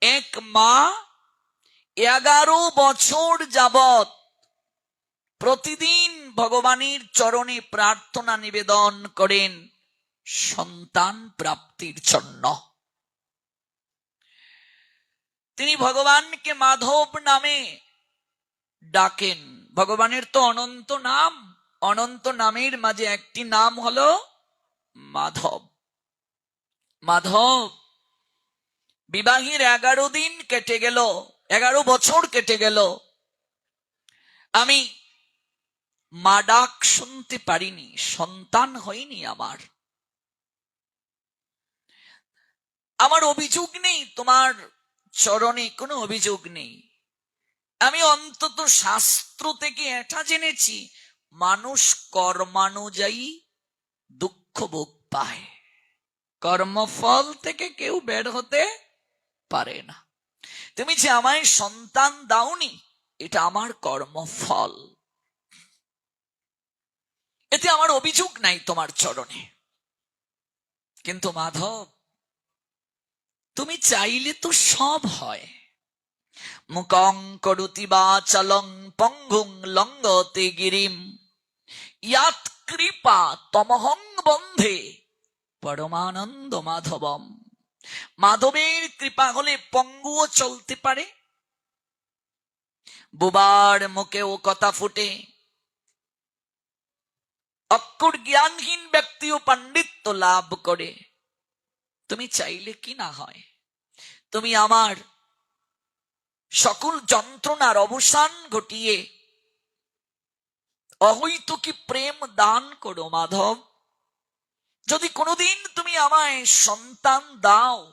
এক মা এগারো বছর যাবত প্রতিদিন ভগবানের চরণে প্রার্থনা নিবেদন করেন সন্তান প্রাপ্তির জন্য। তিনি ভগবানকে মাধব নামে ডাকেন। ভগবানের তো অনন্ত নাম, অনন্ত নামের মাঝে একটি নাম হলো মাধব। মাধব বিবাহের এগারো দিন কেটে গেল, এগারো বছর কেটে গেল। আমি মা ডাক শুনতে পারিনি, সন্তান হয়নি আমার। আমার অভিযোগ নেই, তোমার চরণে কোনো অভিযোগ নেই। আমি অন্তত শাস্ত্র থেকে এটা জেনেছি, মানুষ কর্মানুযায়ী দুঃখ ভোগ পায়। কর্মফল থেকে কেউ বের হতে পারে না। তুমি যে আমায় সন্তান দাওনি, এটা আমার কর্মফল। এতে আমার অভিযোগ নাই তোমার চরণে। কিন্তু মাধব, তুমি চাইলে তো সব হয়। মুকং করুতি বা চলং পঙ্গুং লঙ্গতে গিরিম। ইয়াত কৃপা তমহং বন্ধে। পরমানন্দ মাধবম। মাধবের কৃপা হলে পঙ্গুও চলতে পারে। বুবার মুখেও কথা ফুটে। অক্ষর জ্ঞানহীন ব্যক্তিও পাণ্ডিত্য লাভ করে। তুমি চাইলে কি না হয়। তুমি আমার সকল যন্ত্রণার অবসান ঘটিয়ে অহৈত কি প্রেম দান করো, মাধব। যদি কোনোদিন তুমি আমায় সন্তান দাও,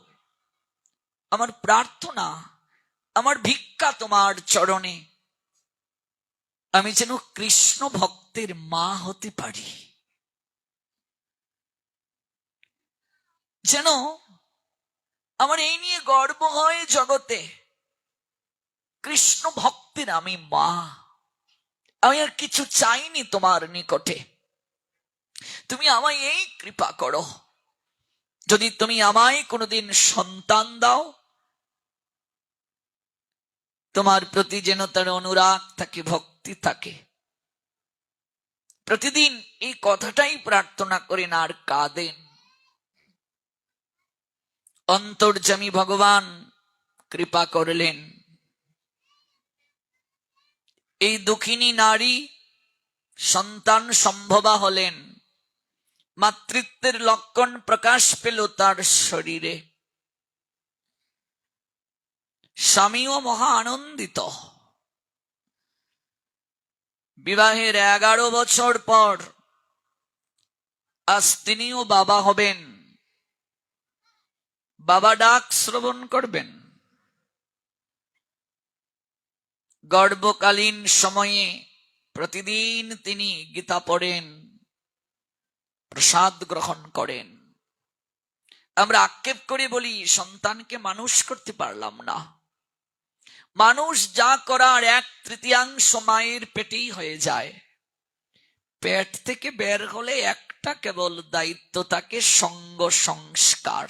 আমার প্রার্থনা, আমার ভিক্ষা তোমার চরণে, আমি যেন কৃষ্ণ ভক্তের মা হতে পারি। যেন আমার এই নিয়ে গর্ব হয় জগতে, কৃষ্ণ ভক্তের আমি মা, আমি আর কিছু চাইনি তোমার নিকটে। তুমি আমায় এই কৃপা করো। যদি তুমি আমায় কোনোদিন সন্তান দাও, তোমার প্রতি যেন তার অনুরাগ থাকে, ভক্তি থাকে। প্রতিদিন এই কথাটাই প্রার্থনা করেন আর কাঁদেন। অন্তর্জামী ভগবান কৃপা করলেন। এই দুঃখিনী নারী সন্তান সম্ভবা হলেন। মাতৃত্বের লক্ষণ প্রকাশ পেল তার শরীরে। স্বামীও মহা আনন্দিত। বিবাহের এগারো বছর পর আজ তিনিও বাবা হবেন। বাবা ডাক শ্রবণ করবেন। গর্ভকালীন সময়ে প্রতিদিন তিনি গীতা পড়েন। প্রসাদ গ্রহণ করেন। আমরা আক্ষেপ করে বলি, সন্তানকে মানুষ করতে পারলাম না। মানুষ যা করার এক তৃতীয়াংশ মায়ের পেটেই হয়ে যায়। পেট থেকে বের হলে একটা কেবল দায়িত্ব থাকে সঙ্গ সংস্কার।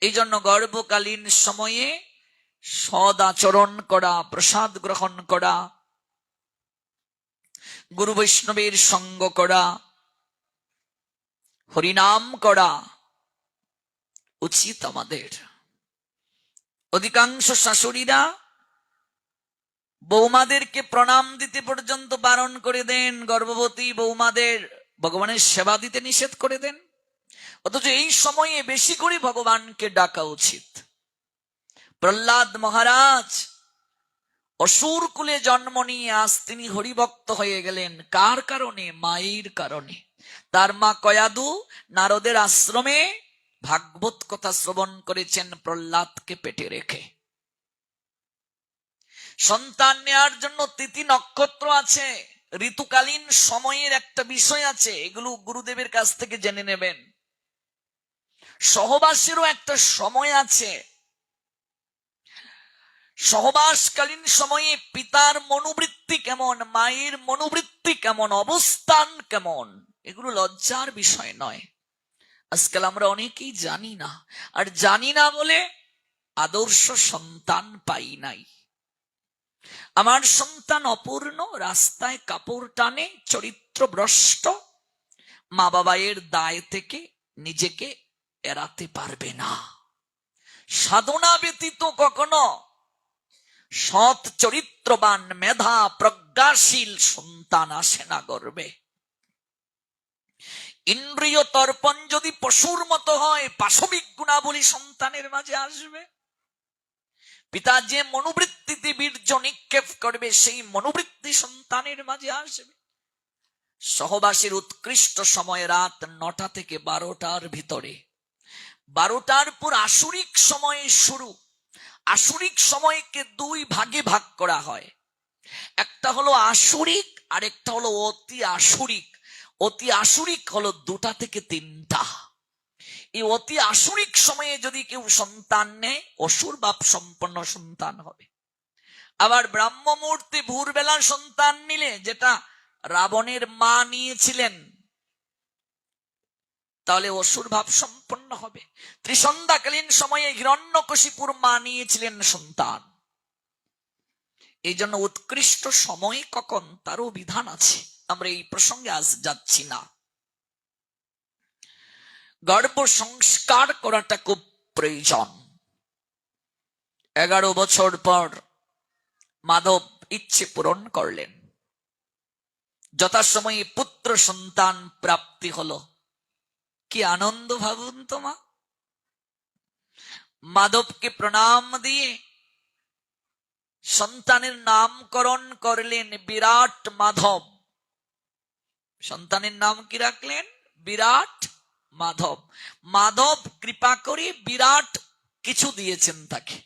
এই জন্য গর্ভকালীন সময়ে সদ আচরণ করা, প্রসাদ গ্রহণ করা, গুরু বৈষ্ণবের সঙ্গ করা হরিনাম করা উচিত আমাদের। অধিকাংশ শাশুড়িরা বৌমাদেরকে প্রণাম দিতে পর্যন্ত বারণ করে দেন, গর্ভবতী বৌমাদের ভগবানের সেবা দিতে নিষেধ করে দেন। অথচ এই সময়ে বেশি করে ভগবানকে ডাকা উচিত। প্রহ্লাদ মহারাজ অসুর কুলে জন্ম নিয়ে আজ তিনি হরিভক্ত হয়ে গেলেন। কার কারণে? মায়ের কারণে। তার মা কয়াদু নারদের আশ্রমে ভাগবত কথা শ্রবণ করেছেন প্রহ্লাদকে পেটে রেখে। সন্তান নেওয়ার জন্য তিথি নক্ষত্র আছে, ঋতুকালীন সময়ের একটা বিষয় আছে, এগুলো গুরুদেবের কাছ থেকে জেনে নেবেন। সহবাসেরও একটা সময় আছে। সহবাসকালীন সময়ে পিতার মনোবৃত্তি কেমন, মায়ের মনোবৃত্তি কেমন, অবস্থান কেমন? এগুলো লজ্জার বিষয় নয়। আজকাল আমরা অনেকেই জানি না, আর জানি না বলে আদর্শ সন্তান পাই নাই। আমার সন্তান অপূর্ণ, রাস্তায় কাপড় টানে চরিত্র ভ্রষ্ট মা বাবায়ের দায় থেকে নিজেকে এড়াতে পারবে না। সাধনা ব্যতীত কখনো সৎ চরিত্রবান, মেধা, প্রজ্ঞাশীল সন্তান আসে না গর্বে। ইন্দ্রিয় তর্পণ যদি পশুর মতো হয়, পাশবিক গুণাবলী সন্তানের মাঝে আসবে। পিতা যে মনোবৃত্তিতে বীর্য নিক্ষেপ করবে, সেই মনোবৃত্তি সন্তানের মাঝে আসবে। সহবাসীর উৎকৃষ্ট সময় রাত নটা থেকে বারোটার ভিতরে। বারোটার পর আসরিক সময়ে শুরু। আসরিক সময়কে দুই ভাগে ভাগ করা হয়। একটা হলো আসরিক আর একটা হলো অতি আসরিক। অতি আসরিক হলো দুটা থেকে তিনটা। এই অতি আসরিক সময়ে যদি কেউ সন্তান নেয়, অসুর বাপ সম্পন্ন সন্তান হবে। আবার ব্রাহ্ম মুহূর্তে ভোরবেলা সন্তান নিলে, যেটা রাবণের মা নিয়েছিলেন, তাহলে অসুর ভাব সম্পন্ন হবে। ত্রিসন্ধ্যাকালীন সময়ে হিরণ্যকশিপুর মা নিয়েছিলেন সন্তান। এই জন্য উৎকৃষ্ট সময় কখন? তারও বিধান আছে। আমরা এই প্রসঙ্গে আজ যাচ্ছি না। গর্ভ সংস্কার করাটা খুব প্রয়োজন। এগারো বছর পর মাধব ইচ্ছে পূরণ করলেন। যথাসময়ে পুত্র সন্তান প্রাপ্তি হলো। কি আনন্দ ভাবুন তোমা মাধবকে প্রণাম দিয়ে সন্তানের নামকরণ করলেন বিরাট মাধব। সন্তানের নাম কি রাখলেন? বিরাট মাধব। মাধব, কৃপা করে, বিরাট কিছু দিয়েছেন তাকে।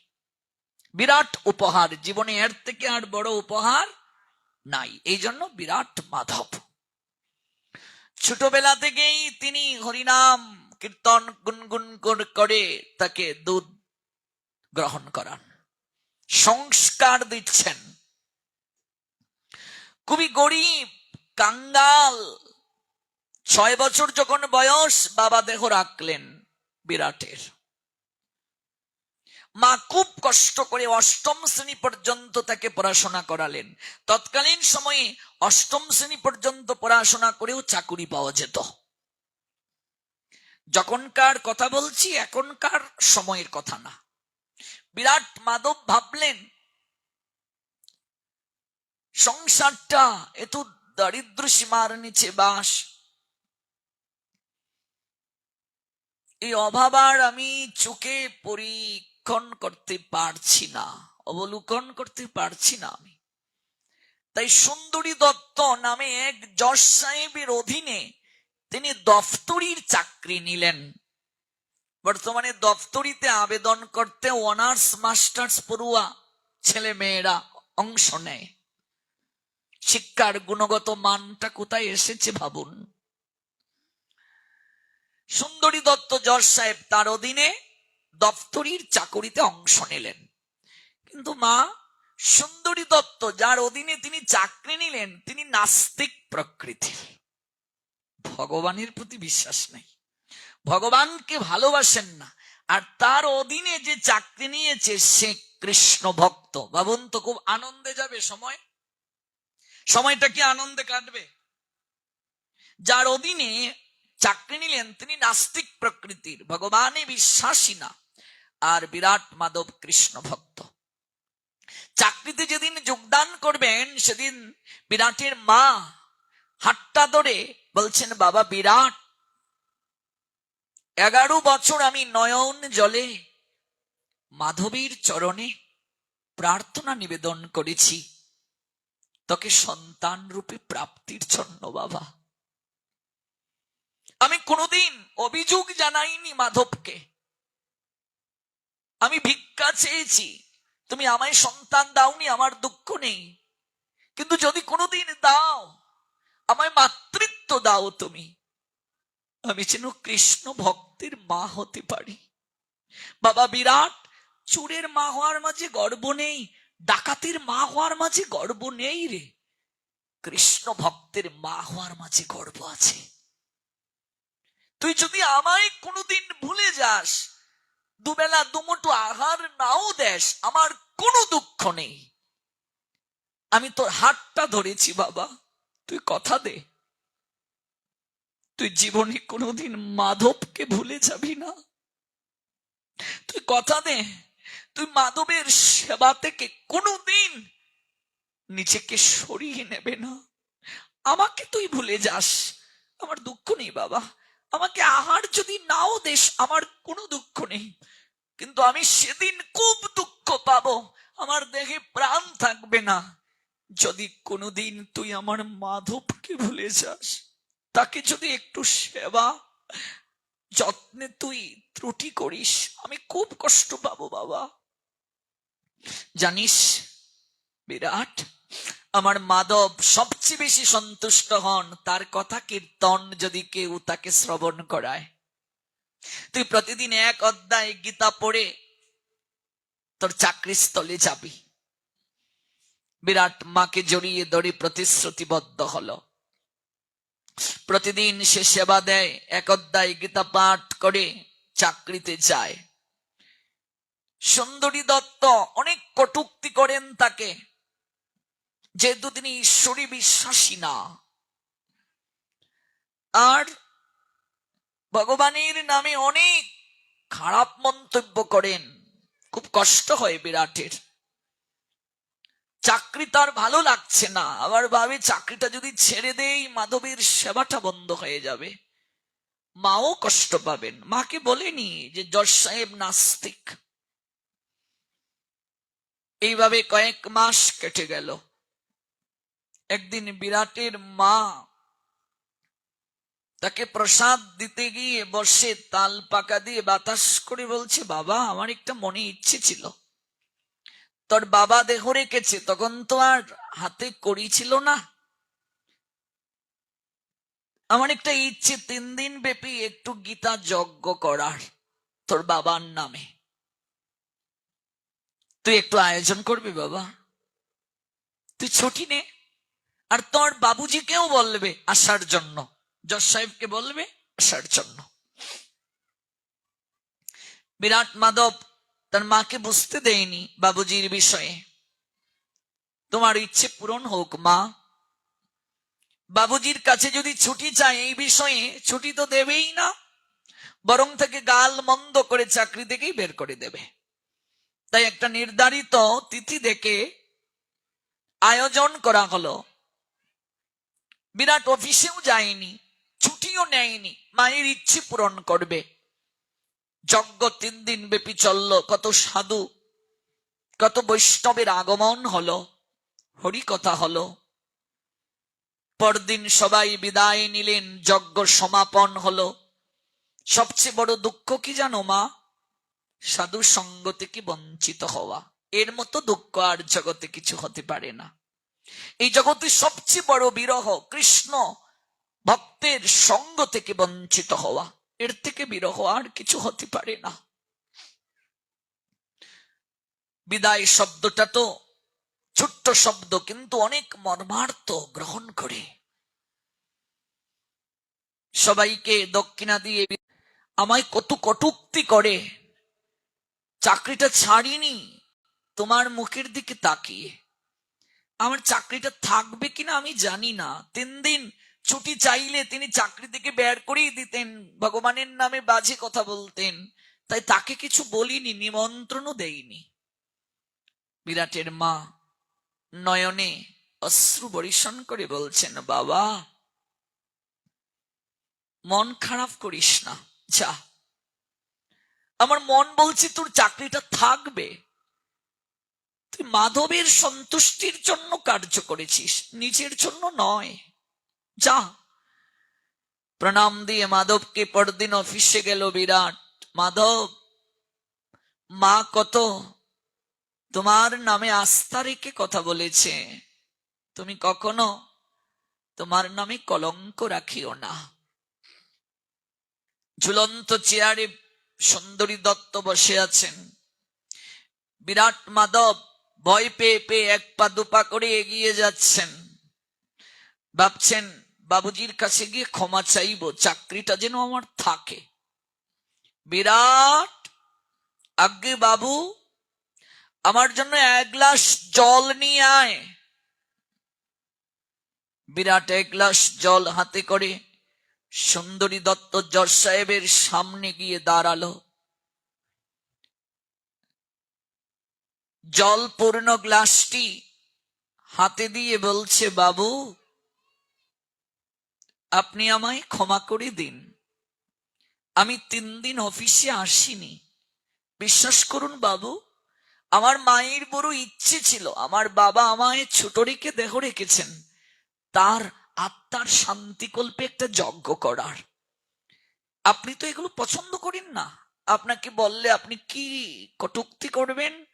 বিরাট উপহার। জীবনে এর থেকে আর বড় উপহার নাই। এই জন্য বিরাট মাধব। ছোটবেলা থেকেই তিনি হরিনাম, কীর্তন, গুনগুন কর- তাকে দুধ গ্রহণ করান। সংস্কার দিচ্ছেন। খুবই গরিব কাঙ্গাল। ছয় বছর যখন বয়স, বাবা দেহ রাখলেন বিরাটের। মা খুব কষ্ট করে অষ্টম শ্রেণি পর্যন্ত তাকে পড়াশোনা করালেন। তৎকালীন সময়ে অষ্টম শ্রেণি পর্যন্ত পড়াশোনা করেও চাকুরি পাওয়া যেত। যখনকার কথা বলছি, এখনকার সময়ের কথা না। বিরাট মাধব ভাবলেন, সংসারটা এত দারিদ্র সীমার নিচে বাস। এই অভাব আর আমি চোখে পরীক্ষণ করতে পারছি না, অবলোকন করতে পারছি না আমি। তাই সুন্দরী দত্ত নামে এক যশ সাহেবের অধীনে তিনি দফতরির চাকরি নিলেন। বর্তমানে দফতরিতে আবেদন করতে অনার্স, মাস্টার্স পড়ুয়া ছেলে মেয়েরা অংশ নেয়। শিক্ষার গুণগত মানটা কোথায় এসেছে ভাবুন। সুন্দরী দত্ত জজ সাহেব তার অধীনে দপ্তরির চাকরিতে অংশ নিলেন। কিন্তু মা, সুন্দরী দত্ত যার অধীনে তিনি চাকরি নিলেন, তিনি নাস্তিক প্রকৃতির। ভগবানের প্রতি বিশ্বাস নেই। ভগবানকে ভালোবাসেন না। আর তার অধীনে যে চাকরি নিয়েছে সে কৃষ্ণ ভক্ত ভাবুন তো, খুব আনন্দে যাবে সময়। সময়টা কি আনন্দে কাটবে? যার অধীনে চাকরি নিলেন তিনি নাস্তিক প্রকৃতির, ভগবানে বিশ্বাসী না, আর বিরাট মাধব কৃষ্ণ ভক্ত। চাকরিতে যেদিন যোগদান করবেন, সেদিন বিরাটের মা হাটটা ধরে বলছেন, বাবা বিরাট, এগারো বছর আমি নয়ন জলে মাধবীর চরণে প্রার্থনা নিবেদন করেছি। তোকে সন্তান রূপে প্রাপ্তির জন্য, বাবা। আমি কোনোদিন অভিযোগ জানাইনি মাধবকে। আমি ভিক্ষা চেয়েছি। তুমি আমায় সন্তান দাওনি, আমার দুঃখ নেই। কিন্তু যদি কোনোদিন দাও, আমায় মাতৃত্ব দাও তুমি। আমি যেন কৃষ্ণ ভক্তের মা হতে পারি। বাবা, বিরাট চোরের মা হওয়ার মাঝে গর্ব নেই ডাকাতের মা হওয়ার মাঝে গর্ব নেই রে। কৃষ্ণ ভক্তের মা হওয়ার মাঝে গর্ব আছে। তুই যদি আমায় কোনোদিন ভুলে যাস, দুবেলা দুমুঠো আহার নাও দেশ আমার কোনো দুঃখ নেই। আমি তোর হাতটা ধরেছি বাবা, তুই কথা দে। তুই জীবনে কোনোদিন মাধবকে ভুলে যাবি না। তুই কথা দে। তুই মাধবের সেবা থেকে কোনোদিন নিজেকে সরিয়ে নেবে না। আমাকে তুই ভুলে যাস। আমার দুঃখ নেই বাবা। আমাকে আহার যদি নাও দেশ আমার কোনো দুঃখ নেই। কিন্তু আমি সেদিন খুব দুঃখ পাবো। আমার দেহে প্রাণ থাকবে না। যদি কোনোদিন তুই আমার মাধবকে ভুলে যাস, তাকে যদি একটু সেবা, যত্নে তুই ত্রুটি করিস, আমি খুব কষ্ট পাবো বাবা। জানিস, বিরাট, আমার মাধব সবচেয়ে বেশি সন্তুষ্ট হন তার কথা কীর্তন যদি কেউ তাকে শ্রবণ করায়। তুই প্রতিদিন এক অধ্যায় গীতা পড়ে তোর চাকরির স্থলে যাবি। বিরাট মাকে জড়িয়ে দড়ি প্রতিশ্রুতিবদ্ধ হলো। প্রতিদিন সে সেবা দেয়, এক অধ্যায় গীতা পাঠ করে চাকরিতে যায়। সুন্দরী দত্ত অনেক কটুক্তি করেন তাকে। যেহেতু তিনি ঈশ্বরী বিশ্বাসী না। আর ভগবানের নামে অনেক খারাপ মন্তব্য করেন। খুব কষ্ট হয় বিরাটের। চাকরি তার ভালো লাগছে না। আবার ভাবে চাকরিটা যদি ছেড়ে দেই, মাধবের সেবাটা বন্ধ হয়ে যাবে। মাও কষ্ট পাবেন। মাকে বলেনি যে যশ সাহেব নাস্তিক। এইভাবে কয়েক মাস কেটে গেল। একদিন বিরাটের মা তাকে প্রসাদ দিতে গিয়ে বসে তাল পাকা দিয়ে বাতাস করে বলছে, বাবা, আমার একটা মনে ইচ্ছে ছিল। তোর বাবা দেহ রেখেছে, তখন তো আর হাতে করি ছিল না। আমার একটা ইচ্ছে তিন দিন ব্যাপী একটু গীতা যজ্ঞ করার, তোর বাবার নামে। তুই একটু আয়োজন করবি বাবা। তুই ছুটি নে। আর তোর বাবুজিকেও বলবে আসার জন্য। জজ সাহেবকে বলবে আসার জন্য। বিরাট মাধব তার মাকে বুঝতে দেয়নি বাবুজির বিষয়ে। তোমার ইচ্ছে পূরণ হোক, মা। বাবুজির কাছে যদি ছুটি চায় এই বিষয়ে, ছুটি তো দেবেই না। বরং থেকে গাল মন্দ করে চাকরি থেকেই বের করে দেবে। তাই একটা নির্ধারিত তিথি দেখে আয়োজন করা হলো। বিরাট অফিসেও যায়নি, ছুটিও নেয়নি, মায়ের ইচ্ছে পূরণ করবে। যজ্ঞ তিন দিন ব্যাপী চলল, কত সাধু, কত বৈষ্ণবের আগমন হলো, হরিকথা হলো। পরদিন সবাই বিদায় নিলেন, যজ্ঞ সমাপন হলো। সবচেয়ে বড় দুঃখ কি জানো মা? সাধু সঙ্গ থেকে বঞ্চিত হওয়া। এর মতো দুঃখ আর জগতে কিছু হতে পারে না। এই জগতে সবচেয়ে বড় বিরহ কৃষ্ণ ভক্তের সঙ্গ থেকে বঞ্চিত হওয়া। এর থেকে বিরহ আর কিছু হতে পারে না। বিদায় শব্দটা তো ছোট্ট শব্দ, কিন্তু অনেক মর্মার্থ গ্রহণ করে। সবাইকে দক্ষিণা দিয়ে আমায় কত কটুক্তি করে। চাকরিটা ছাড়িনি। তোমার মুখের দিকে তাকিয়ে। আমার চাকরিটা থাকবে কিনা আমি জানি না। তিন দিন ছুটি চাইলে তিনি চাকরি থেকে বের করেই দিতেন। ভগবানের নামে বাজে কথা বলতেন। তাই তাকে কিছু বলিনি, নিমন্ত্রণও দেইনি। বিরাটের মা নয়নে অশ্রু বরিশন করে বলছেন, বাবা, মন খারাপ করিস না। যা আমার মন বলছে, তোর চাকরিটা থাকবে। তুই মাধবের সন্তুষ্টির জন্য কার্য করেছিস, নিজের জন্য নয়। যা। প্রণাম দিয়ে মাধবকে পরদিন অফিসে গেল বিরাট। মাধব, মা কত? তোমার নামে আস্থা রেখে কথা বলেছে। তুমি কখনো তোমার নামে কলঙ্ক রাখিও না। ঝুলন্ত চেয়ারে সুন্দরী দত্ত বসে আছেন। বিরাট মাধব ভয় পেয়ে পেয়ে এক পা দুপা করে এগিয়ে যাচ্ছেন। ভাবছেন, বাবুজির কাছে গিয়ে ক্ষমা চাইব, চাকরিটা যেন আমার থাকে। বিরাট, আজ্ঞে বাবু, আমার জন্য এক গ্লাস জল নিয়ে আয়। বিরাট এক গ্লাস জল হাতে করে সুন্দরী দত্ত জজ সাহেবের সামনে গিয়ে দাঁড়াল। জল পূর্ণ গ্লাসটি হাতে দিয়ে বলছে, বাবু, আপনি আমায় ক্ষমা করে দিন। আমি তিন দিন অফিসে আসিনি। বিশ্বাস করুন বাবু, আমার মায়ের বড় ইচ্ছে ছিল। আমার বাবা আমায় ছোট রেখে দেহ রেখেছেন। তার আত্মার শান্তিকল্পে একটা যজ্ঞ করার। আপনি তো এগুলো পছন্দ করেন না। আপনাকে বললে আপনি কি কটুক্তি করবেন?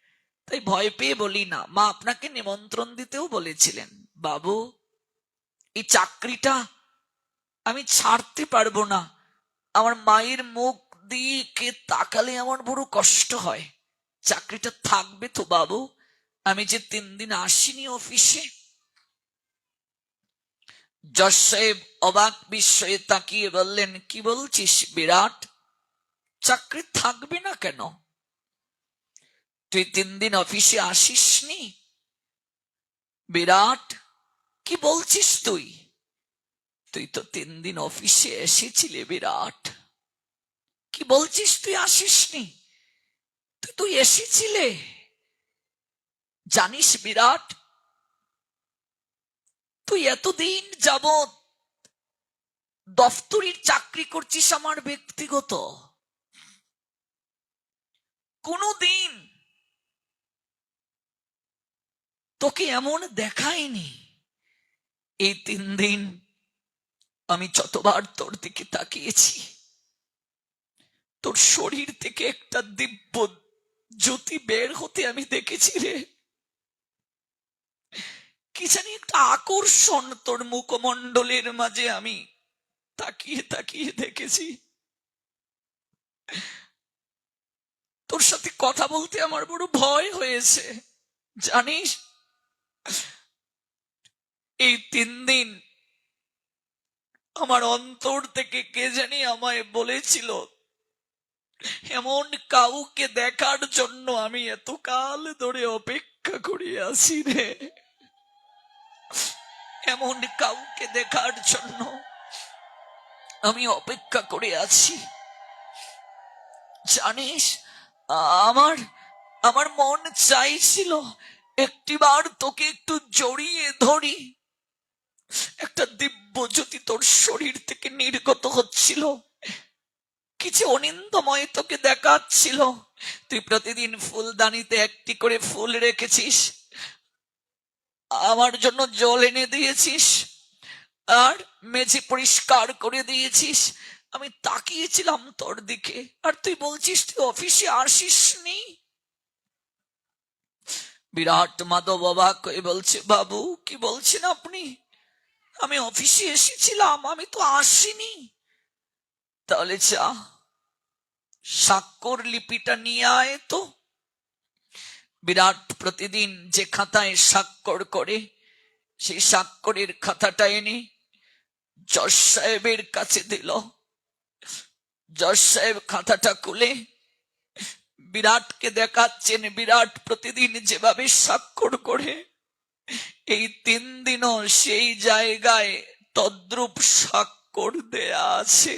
তাই ভয় পেয়ে বলি না। মা আপনাকে নিমন্ত্রণ দিতেও বলেছিলেন, বাবু, এই চাকরিটা আমি ছাড়তে পারব না। আমার মায়ের মুখ দিয়ে কে তাকালে আমার বড় কষ্ট হয়। চাকরিটা থাকবে তো, বাবু। আমি যে তিন দিন আসিনি অফিসে জজ সাহেব অবাক বিস্ময়ে তাকিয়ে বললেন, কি বলছিস বিরাট? চাকরি থাকবে না কেন? তুই তিন দিন অফিসে আসিসনি? বিরাট, কি বলছিস তুই? তুই তো তিন দিন অফিসে এসেছিলে বিরাট। কি বলছিস তুই আসিসনি? তুই তুই এসেছিলে। জানিস বিরাট তুই এতদিন যাবৎ দফতরির চাকরি করছিস আমার ব্যক্তিগত। কোনদিন তোকে এমন দেখায়নি। এই তিন দিন আমি যতবার তোর দিকে তাকিয়েছি, তোর শরীর থেকে একটা দিব্য জ্যোতি বের হতে আমি দেখেছি রে। কি জানি একটা আকর্ষণ তোর মুখমণ্ডলের মাঝে আমি। তাকিয়ে তাকিয়ে দেখেছি। তোর সাথে কথা বলতে আমার বড় ভয় হয়েছে, জানিস? এই তিন দিন আমার অন্তর থেকে কে জানি আমায় বলেছিল, এমন কাউকে দেখার জন্য আমি এতকাল ধরে অপেক্ষা করে আছি রে। এমন কাউকে দেখার জন্য আমি অপেক্ষা করে আছি। জানিস, আমার আমার মন চাইছিল একটিবার তোকে একটু জড়িয়ে ধরি। একটা দিব্য জ্যোতি তোর শরীর থেকে নির্গত হচ্ছিল। কিছু অনিন্দময় তোকে দেখাচ্ছিল। তুই প্রতিদিন ফুলদানিতে একটি করে ফুল রেখেছিস। আমার জন্য জল এনে দিয়েছিস, আর মেঝে পরিষ্কার করে দিয়েছিস। আমি তাকিয়েছিলাম তোর দিকে, আর তুই বলছিস, তুই অফিসে আসিসনি? বিরাট মাধব অবাক হয়ে বলছে, বাবু, কি বলছেন আপনি? আমি অফিসে এসেছিলাম, আমি তো আসিনি। তাহলে চা স্বাক্ষর লিপিটা নিয়ে আয় তো। বিরাট প্রতিদিন যে খাতায় স্বাক্ষর করে, সেই স্বাক্ষরের খাতাটা এনে জজ সাহেবের কাছে দিল। জজ সাহেব খাতাটা খুলে বিরাটকে দেখাচ্ছেন, বিরাট প্রতিদিন যেভাবে স্বাক্ষর করে, এই তিন দিনও সেই জায়গায় তদ্রূপ স্বাক্ষর দেয়া আছে।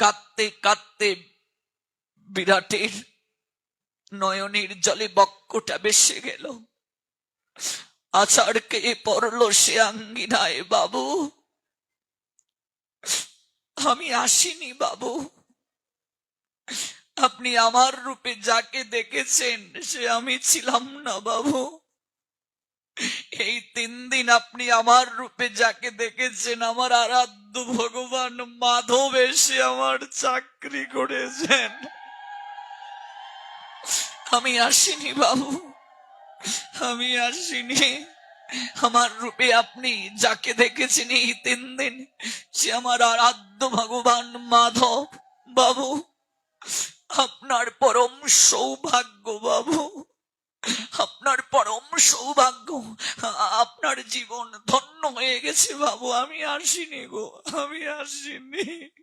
কাঁদতে কাঁদতে বিরাটের নয়নের জলে বক্কটা বেসে গেল। আচারকে পড়ল সে আঙ্গিনায়, বাবু, আমি আসিনি বাবু। আপনি আমার রূপে যাকে দেখেছেন, সে আমি ছিলাম না বাবু। এই তিন দিন আপনি আমার রূপে যাকে দেখেছেন, আমার আরাধ্য ভগবান মাধব এসে আমার চাকরি করেছেন। আমি আসিনি বাবু। আমি আসিনি। আমার রূপে আপনি যাকে দেখেছেন এই তিন দিন, সে আমার আরাধ্য ভগবান মাধব বাবু। আপনার পরম সৌভাগ্য বাবু। আপনার পরম সৌভাগ্য। আপনার জীবন ধন্য হয়ে গেছে বাবু। আমি আসিনি গো। আমি আসিনি।